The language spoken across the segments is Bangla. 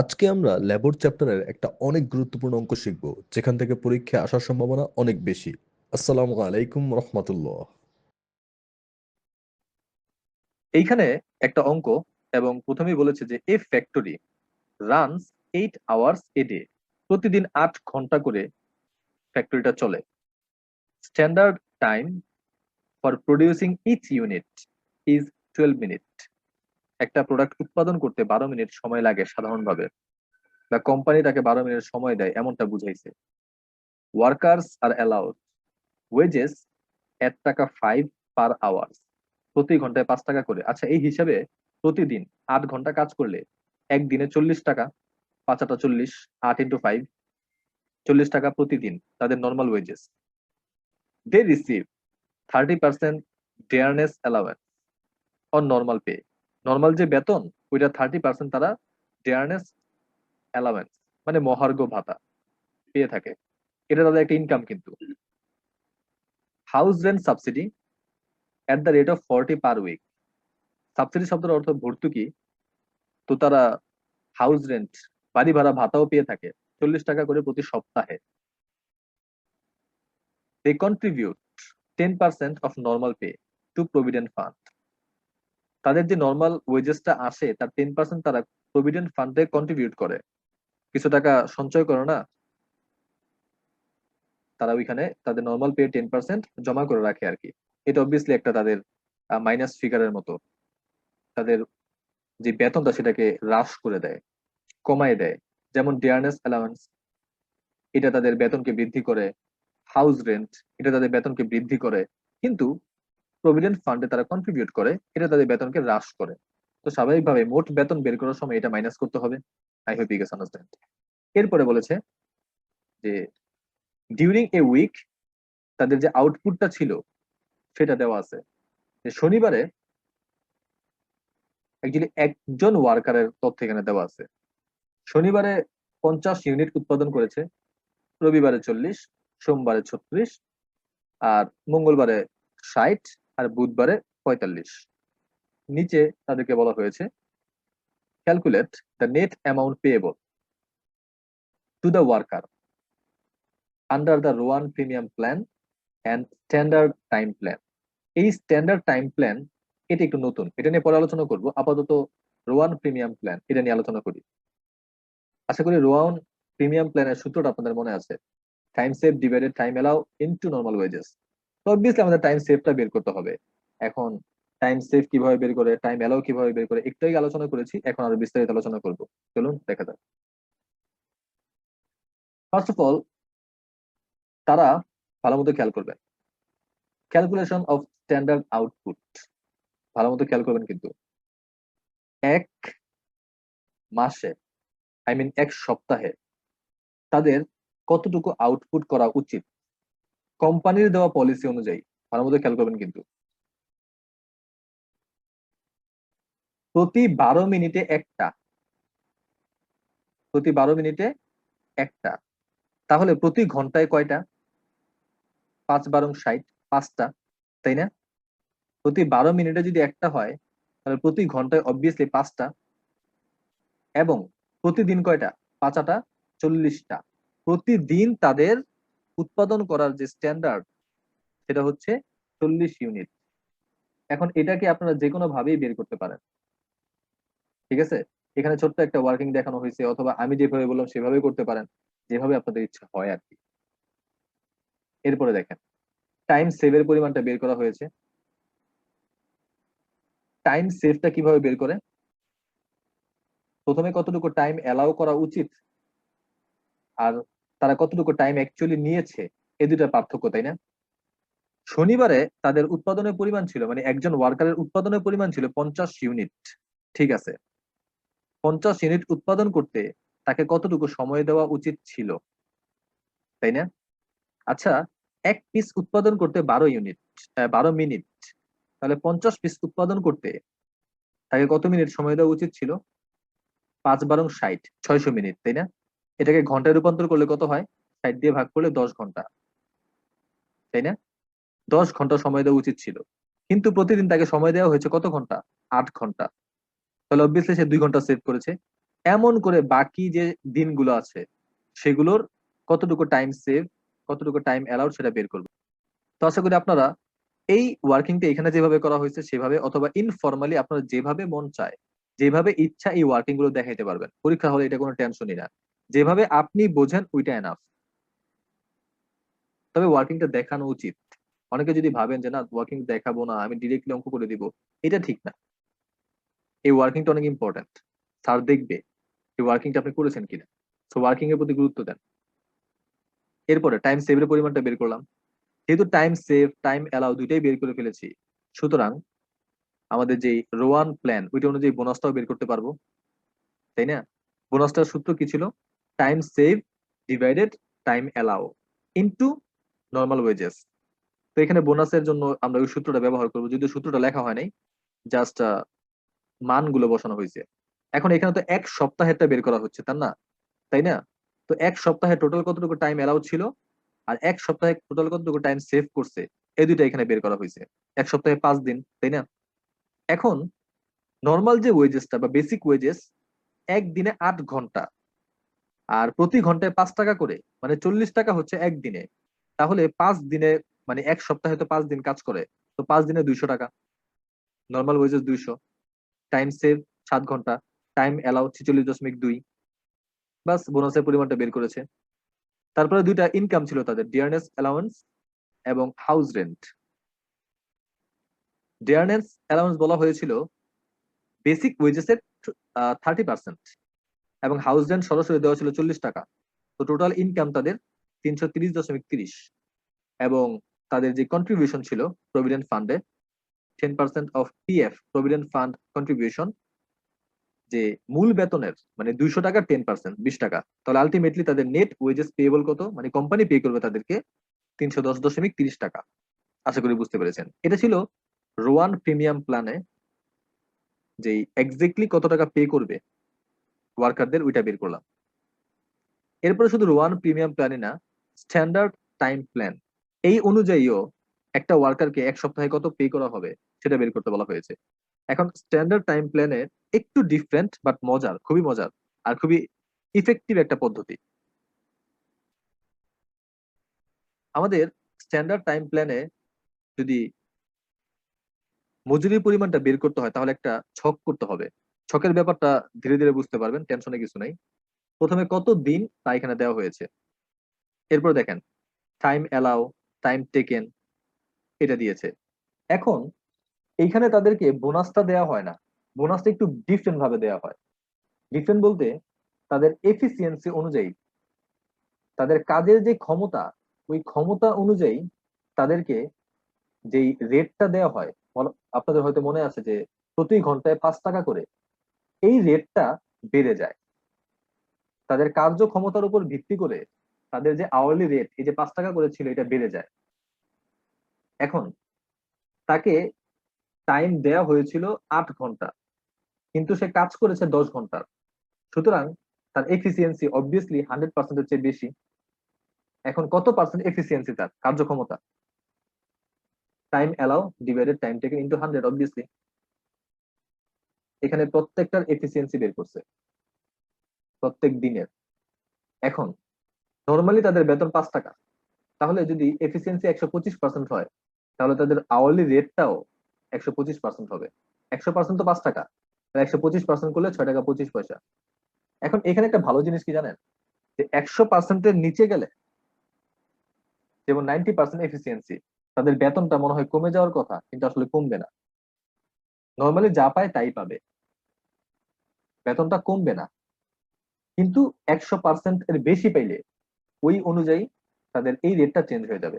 আজকে আমরা ল্যাবর চ্যাপ্টারের একটা অনেক গুরুত্বপূর্ণ অঙ্ক শিখব, যেখান থেকে পরীক্ষায় আসার সম্ভাবনা অনেক বেশি। আসসালামু আলাইকুম রহমতুল্লাহ। এইখানে একটা অঙ্ক, এবং প্রথমেই বলেছে যে a factory runs eight hours a day প্রতিদিন আট ঘণ্টা করে ফ্যাক্টরিটা চলে। Standard time for producing each unit is twelve minute একটা প্রোডাক্ট উৎপাদন করতে বারো মিনিট সময় লাগে সাধারণভাবে। বা কোম্পানি তাকে বারো মিনিট সময় দেয়, এমনটা বুঝাইছে। ওয়ার্কার্স আর অ্যালাউড ওয়েজেস এক টাকা ফাইভ পার আওয়ার্স প্রতি ঘন্টায় পাঁচ টাকা করে। আচ্ছা এই হিসাবে প্রতিদিন আট ঘণ্টা কাজ করলে একদিনে চল্লিশ টাকা পাঁচ আটা চল্লিশ, আট ইন্টু ফাইভ চল্লিশ টাকা প্রতিদিন তাদের normal wages they receive thirty percent dearness allowance on normal pay normal যে বেতন, ওইটা থার্টি পার্সেন্ট তারা ডেয়ারনেস অ্যালাওয়েন্স মানে মহার্ঘ ভাতা পেয়ে থাকে। এটা তাদের একটা ইনকাম কিন্তু। House rent subsidy at the rate of forty per week subsidy শব্দের অর্থ ভর্তুকি। তো তারা হাউস রেন্ট বাড়ি ভাড়া ভাতাও পেয়ে থাকে চল্লিশ টাকা করে প্রতি সপ্তাহে। They contribute ten percent of normal pay to provident fund তাদের যে নর্মাল ওয়েজেসটা আসে, তার টেন পার্সেন্ট তারা প্রভিডেন্ট ফান্ডে কন্ট্রিবিউট করে। কিছু টাকা সঞ্চয় করে না, তারা ওইখানে তাদের নর্মাল পে টেন পার্সেন্ট জমা করে রাখে আর কি। এটা অবভিয়াসলি একটা তাদের মাইনাস ফিগারের মতো। তাদের যে বেতনটা সেটাকে হ্রাস করে দেয়, কমায় দেয়। যেমন ডিয়ারনেস অ্যালাউন্স এটা তাদের বেতনকে বৃদ্ধি করে। হাউস রেন্ট এটা তাদের বেতনকে বৃদ্ধি করে। কিন্তু প্রভিডেন্ট ফান্ডে তারা কন্ট্রিবিউট করে, এটা তাদের বেতনকে হ্রাস করে। তো স্বাভাবিকভাবে মোট বেতন বের করার সময় এটা মাইনাস করতে হবে। I hope you guess understand এরপরে বলেছে যে ডিউরিং এ উইক তাদের যে আউটপুটটা ছিল, সেটা দেওয়া আছে। যে শনিবারে অ্যাকচুয়ালি একজন ওয়ার্কারের তথ্য এখানে দেওয়া আছে। শনিবারে পঞ্চাশ ইউনিট উৎপাদন করেছে, রবিবারে চল্লিশ, সোমবারে ছত্রিশ, আর মঙ্গলবারে ষাট আর বুধবারে পঁয়তাল্লিশ। নিচে তাদেরকে বলা হয়েছে calculate the net amount payable to the worker under the Rowan premium plan and standard time plan এই স্ট্যান্ডার্ড টাইম প্ল্যান এটা একটু নতুন। এটা নিয়ে পরে আলোচনা করব। আপাতত রোয়ান প্রিমিয়াম প্ল্যান এটা নিয়ে আলোচনা করি। আশা করি রোয়ান প্রিমিয়াম প্ল্যানের সূত্রটা আপনাদের মনে আছে। Time save divided time allow into normal wages obviously আমাদের টাইম সেভটা বের করতে হবে। এখন টাইম সেভ কীভাবে বের করে টাইম এলাও কীভাবে বের করে, একটু আলোচনা করেছি, এখন আরও বিস্তারিত আলোচনা করব। চলুন, দেখা যাক। ফার্স্ট অফ অল তারা ভালো মতো খেয়াল করবেন ক্যালকুলেশন অফ স্ট্যান্ডার্ড আউটপুট ভালো মতো খেয়াল করবেন কিন্তু। এক মাসে আই মিন এক সপ্তাহে, তাদের কতটুকু আউটপুট করা উচিত? কোম্পানির দেওয়া পলিসি অনুযায়ী ভালো মতো খেয়াল করবেন কিন্তু। প্রতি বারো মিনিটে একটা। প্রতি বারো মিনিটে একটা। তাহলে প্রতি ঘন্টায় কয়টা? পাঁচ বারো ষাট, পাঁচটা, তাই না? প্রতি বারো মিনিটে যদি একটা হয়, তাহলে প্রতি ঘন্টায় অবভিয়াসলি পাঁচটা। এবং প্রতিদিন কয়টা? পাঁচাটা, চল্লিশটা। প্রতিদিন তাদের উৎপাদন করার যে স্ট্যান্ডার্ড সেটা হচ্ছে চল্লিশ ইউনিট এখন এটাকে আপনারা যে কোনো ভাবেই বের করতে পারেন। ঠিক আছে? এখানে ছোট্ট একটা ওয়ার্কিং দেখানো হয়েছে, অথবা আমি যেভাবে বললাম সেভাবে করতে পারেন, যেভাবে আপনাদের ইচ্ছা হয় আর কি। এরপরে দেখেন টাইম সেভের পরিমাণটা বের করা হয়েছে। টাইম সেভটা কীভাবে বের করে প্রথমে কতটুকু টাইম অ্যালাউ করা উচিত? আর তারা কতটুকু টাইম অ্যাকচুয়ালি নিয়েছে, এ দুটা পার্থক্য, তাই না? শনিবারে তাদের উৎপাদনের পরিমাণ ছিল মানে একজন ওয়ার্কারের উৎপাদনের পরিমাণ ছিল পঞ্চাশ ইউনিট ঠিক আছে? পঞ্চাশ ইউনিট উৎপাদন করতে তাকে কতটুকু সময় দেওয়া উচিত ছিল, তাই না? আচ্ছা এক পিস উৎপাদন করতে বারো ইউনিট বারো মিনিট তাহলে পঞ্চাশ পিস উৎপাদন করতে তাকে কত মিনিট সময় দেওয়া উচিত ছিল? পাঁচ বারং ষাট, ছয়শো মিনিট তাই না? এটাকে ঘন্টায় রূপান্তর করলে কত হয়? ষাট দিয়ে ভাগ করলে দশ ঘণ্টা। তাই না? দশ ঘণ্টা সময় দেওয়া উচিত ছিল। কিন্তু প্রতিদিন তাকে সময় দেওয়া হয়েছে কত ঘণ্টা? আট ঘণ্টা। তাহলে অবভিয়াসলি সে দুই ঘণ্টা সেভ করেছে। এমন করে বাকি যে দিনগুলো আছে, সেগুলোর কতটুকু টাইম সেভ কতটুকু টাইম অ্যালাউড সেটা বের করবে। তো আশা করি আপনারা এই ওয়ার্কিংটা এখানে যেভাবে করা হয়েছে, সেভাবে অথবা ইনফরমালি আপনারা যেভাবে মন চায়, যেভাবে ইচ্ছা এই ওয়ার্কিংগুলো দেখাইতে পারবেন। পরীক্ষা হলে এটা কোনো টেনশনই না। যেভাবে আপনি বোঝেন ওইটা এনাফ তবে ওয়ার্কিংটা দেখানো উচিত। অনেকে যদি ভাবেন যে, না ওয়ার্কিং দেখাবো না, আমি ডিরেক্টলি অঙ্ক করে দিব, এটা ঠিক না। এই ওয়ার্কিংটা অনেক ইম্পর্টেন্ট স্যার দেখবে এই ওয়ার্কিংটা আপনি করেছেন কিনা। সো ওয়ার্কিং এর প্রতি গুরুত্ব দেন। এরপরে টাইম সেভের পরিমাণটা বের করলাম। যেহেতু টাইম সেভ টাইম অ্যালাউ দুইটাই বের করে ফেলেছি, সুতরাং আমাদের যে রোয়ান প্ল্যান ওইটা অনুযায়ী বোনাসটাও বের করতে পারব। তাই না? বোনাসটার সূত্র কি ছিল? Time save divided time allow into normal wages তো এখানে বোনাসের জন্য আমরা ওই সূত্রটা ব্যবহার করব। যদিও সূত্রটা লেখা হয় নাই জাস্ট মানগুলো বসানো হয়েছে। এখন এখানে তো এক সপ্তাহেরটা বের করা হচ্ছে তার না? তাই না? তো এক সপ্তাহে টোটাল কতটুকু টাইম অ্যালাউ ছিল? আর এক সপ্তাহে টোটাল কতটুকু টাইম সেভ করছে? এই দুইটা এখানে বের করা হয়েছে। এক সপ্তাহে পাঁচ দিন, তাই না? এখন নর্মাল যে ওয়েজেসটা বা বেসিক ওয়েজেস একদিনে আট ঘণ্টা। আর প্রতি ঘন্টায় পাঁচ টাকা করে মানে চল্লিশ টাকা হচ্ছে একদিনে তাহলে পাঁচ দিনে মানে এক সপ্তাহে তো পাঁচ দিন কাজ করে, তো পাঁচ দিনে দুইশো টাকা। নর্মাল ওয়েজেস দুইশো। টাইম সেভ সাত ঘণ্টা। টাইম অ্যালাউ ছেচল্লিশ দশমিক দুই। বাস বোনাসের পরিমাণটা বের করেছে। তারপরে দুইটা ইনকাম ছিল তাদের ডিয়ারনেস অ্যালাউন্স এবং হাউস রেন্ট ডিয়ারনেস অ্যালাউন্স বলা হয়েছিল বেসিক ওয়েজেসের থার্টি পার্সেন্ট এবং হাউস রেন্ট সরাসরি দেওয়া ছিল চল্লিশ টাকা। তো টোটাল ইনকাম তাদের তিনশো তিরিশ দশমিক তিরিশ এবং তাদের যে কন্ট্রিবিউশন ছিল প্রভিডেন্ট ফান্ডে ten percent of PF provident fund contribution যে মূল বেতনের মানে দুইশো টাকা টেন পার্সেন্ট বিশ টাকা, তাহলে আলটিমেটলি তাদের নেট ওয়েজেস পেয়েবল কত? মানে কোম্পানি পে করবে তাদেরকে তিনশো দশ দশমিক তিরিশ টাকা। আশা করি বুঝতে পেরেছেন। এটা ছিল রোয়ান প্রিমিয়াম প্ল্যানে যে এক্স্যাক্টলি কত টাকা পে করবে ওয়ার্কারদের ওইটা বের করলাম। এরপরে শুধু রোয়ান প্রিমিয়াম প্ল্যানে না স্ট্যান্ডার্ড টাইম প্ল্যান এই অনুযায়ীও একটা ওয়ার্কারকে এক সপ্তাহে কত পে করা হবে সেটা বের করতে বলা হয়েছে। এখন স্ট্যান্ডার্ড টাইম প্ল্যানে একটু ডিফারেন্ট বাট মজার, খুবই মজার আর খুবই ইফেক্টিভ একটা পদ্ধতি। আমাদের স্ট্যান্ডার্ড টাইম প্ল্যানে যদি মজুরির পরিমাণটা বের করতে হয় তাহলে একটা ছক করতে হবে। ছকের ব্যাপারটা ধীরে ধীরে বুঝতে পারবেন, টেনশনে কিছু নাই। প্রথমে কত দিন তা এখানে দেওয়া হয়েছে। এরপর দেখেন টাইম অ্যালাউ টাইম টেকেন এটা দিয়েছে। এখন এইখানে তাদেরকে বোনাসটা দেওয়া হয় না। বোনাসটা একটু ডিফারেন্ট ভাবে দেওয়া হয়। ডিফারেন্ট বলতে তাদের এফিসিয়েন্সি অনুযায়ী, তাদের কাজের যে ক্ষমতা, ওই ক্ষমতা অনুযায়ী তাদেরকে যেই রেটটা দেওয়া হয়, আপনাদের হয়তো মনে আছে যে প্রতি ঘন্টায় পাঁচ টাকা করে এই রেটটা বেড়ে যায়। তাদের কার্যক্ষমতার উপর ভিত্তি করে তাদের যে আওয়ারলি রেট এই যে পাঁচ টাকা করে ছিল, এটা বেড়ে যায়। এখন তাকে টাইম দেয়া হয়েছিল আট ঘণ্টা, কিন্তু সে কাজ করেছে দশ ঘণ্টার সুতরাং তার এফিসিয়েন্সি অবভিয়াসলি হান্ড্রেড পার্সেন্টের চেয়ে বেশি। এখন কত পার্সেন্ট এফিসিয়েন্সি তার কার্যক্ষমতা time allow divided time taken into hundred obviously এখানে প্রত্যেকটার এফিসিয়েন্সি বের করছে। প্রত্যেক দিনের। এখন নর্মালি তাদের বেতন পাঁচ টাকা। তাহলে যদি এফিসিয়েন্সি একশো পঁচিশ পার্সেন্ট হয়, তাহলে তাদের আওয়ারলি রেটটাও একশো পঁচিশ পার্সেন্ট হবে। একশো পার্সেন্ট তো পাঁচ টাকা। একশো পঁচিশ পার্সেন্ট করলে ছয় টাকা পঁচিশ পয়সা। এখন এখানে একটা ভালো জিনিস কি জানেন? যে একশো পার্সেন্টের নিচে গেলে যেমন নাইনটি পার্সেন্ট এফিসিয়েন্সি তাদের বেতনটা মনে হয় কমে যাওয়ার কথা, কিন্তু আসলে কমবে না। নর্মালি যা পায় তাই পাবে। বেতনটা কমবে না। কিন্তু একশো পার্সেন্ট এর বেশি পাইলে ওই অনুযায়ী তাদের এই রেটটা চেঞ্জ হয়ে যাবে।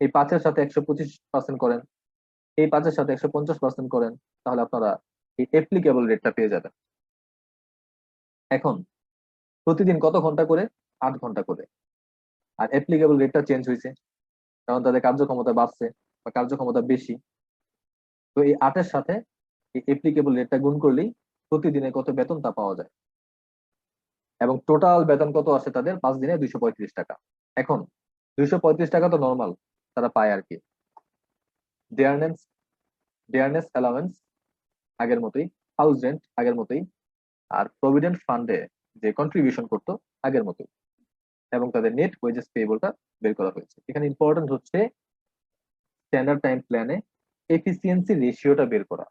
এই পাঁচের সাথে একশো পঁচিশ পার্সেন্ট করেন, এই পাঁচের সাথে একশো পঞ্চাশ পার্সেন্ট করেন, তাহলে আপনারা এই অ্যাপ্লিকেবল রেটটা পেয়ে যাবেন। এখন, প্রতিদিন কত ঘণ্টা করে? আট ঘণ্টা করে। আর অ্যাপ্লিকেবল রেটটা চেঞ্জ হয়েছে, কারণ তাদের কার্যক্ষমতা বাড়ছে বা কার্যক্ষমতা বেশি। তো এই আটের সাথে এই অ্যাপ্লিকেবল রেটটা গুণ করলেই প্রতিদিনে কত বেতন তা পাওয়া যায়? এবং টোটাল বেতন কত আছে তাদের? পাঁচ দিনে দুইশো পঁয়ত্রিশ টাকা। এখন, দুইশো পঁয়ত্রিশ টাকা তো নর্মাল তারা পায় আর কি। ডেয়ারনেস ডেয়ারনেস অ্যালাউয়েন্স আগের মতোই হাউস রেন্ট আগের মতোই, আর প্রভিডেন্ট ফান্ডে যে কন্ট্রিবিউশন করতো, আগের মতো এবং তাদের নেট ওয়েজেস পেয়েবলটা বের করা হয়েছে। এখানে ইম্পর্টেন্ট হচ্ছে স্ট্যান্ডার্ড টাইম প্ল্যানে এফিসিয়েন্সি রেশিওটা বের করা।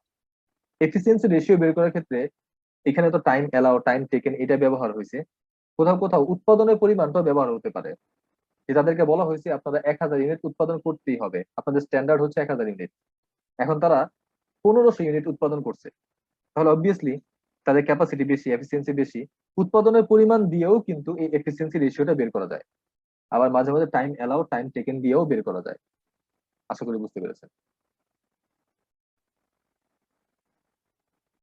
এফিসিয়েন্সি রেশিও বের করার ক্ষেত্রে এখানে তো টাইম এলাও টাইম টেকেন এটা ব্যবহার হয়েছে। কোথাও কোথাও উৎপাদনের পরিমাণটাও ব্যবহার হতে পারে। যে তাদেরকে বলা হয়েছে আপনারা এক হাজার ইউনিট উৎপাদন করতেই হবে, আপনাদের স্ট্যান্ডার্ড হচ্ছে এক হাজার ইউনিট এখন তারা পনেরোশো ইউনিট উৎপাদন করছে। তাহলে অবভিয়াসলি তাদের ক্যাপাসিটি বেশি এফিসিয়েন্সি বেশি। উৎপাদনের পরিমাণ দিয়েও কিন্তু এই এফিসিয়েন্সি রেশিওটা বের করা যায়। আবার মাঝে মাঝে টাইম এলাও টাইম টেকেন দিয়েও বের করা যায়। আশা করি বুঝতে পেরেছেন।